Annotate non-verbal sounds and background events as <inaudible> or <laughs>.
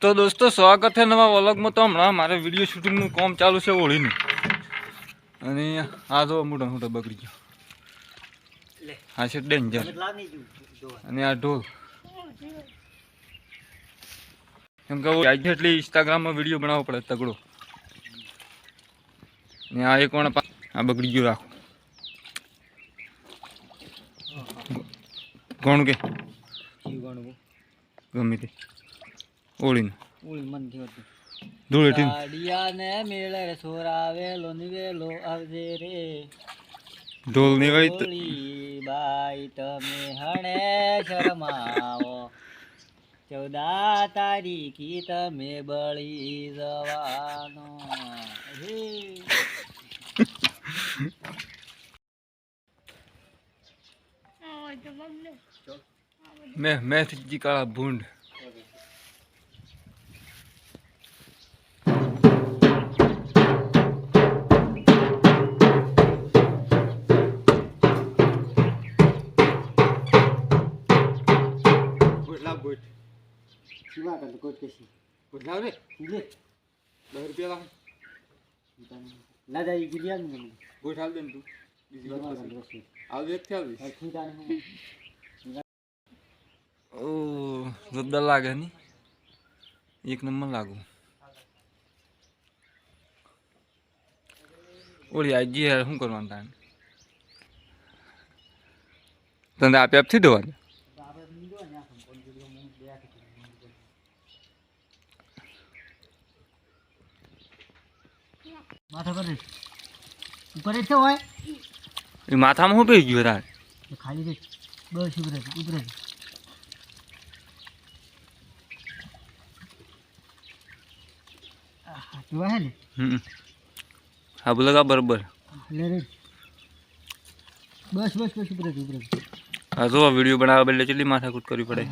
તો દોસ્તો સ્વાગત છે નવા વ્લોગમાં તો હમણાં મારે વીડિયો શૂટિંગનું કામ ચાલુ છે હોળીનું. અને આ જો મોટા મોટા બગડી ગયો. આ છે ડેન્જર અને આ ઢોલ. કેમ કે આજે એટલે ઇન્સ્ટાગ્રામમાં વીડિયો બનાવવો પડે તગડો. ને આ એક વણ આ બગડી ગયું રાખો. કોણ કે? ગમે તે. ઓળીનું. ધૂળેટી ગાડિયાને મેળે છોરાવેલો નિવેલો આવજે રે. ઢોલની વળી બાઈ તમે હણે શરમાવો. ચૌદા તારીખી તમે બળી જવાનો. હે. <laughs> મેં મેં જી કાળા ભૂંડ. ના જાય ને. ગોઠ હાલ દે ને તું. બીજી આવ આવીશ ઓ જોરદાર લાગે નહીં એક નંબર લાગુ. ઓલી આજી યાર શું કરવાનું તાને તને આપી આપથી દેવાનું ઉપર માથામાં શું પી ગયું તારે ખાલી બસ ઉભરે ઉભરે હે ને? હા બોલો બરોબર? લે બસ બસ બસ ઉપર ઉભરે આ જો વીડિયો બનાવવા બદલે કેટલી માથાકૂટ કરવી પડે.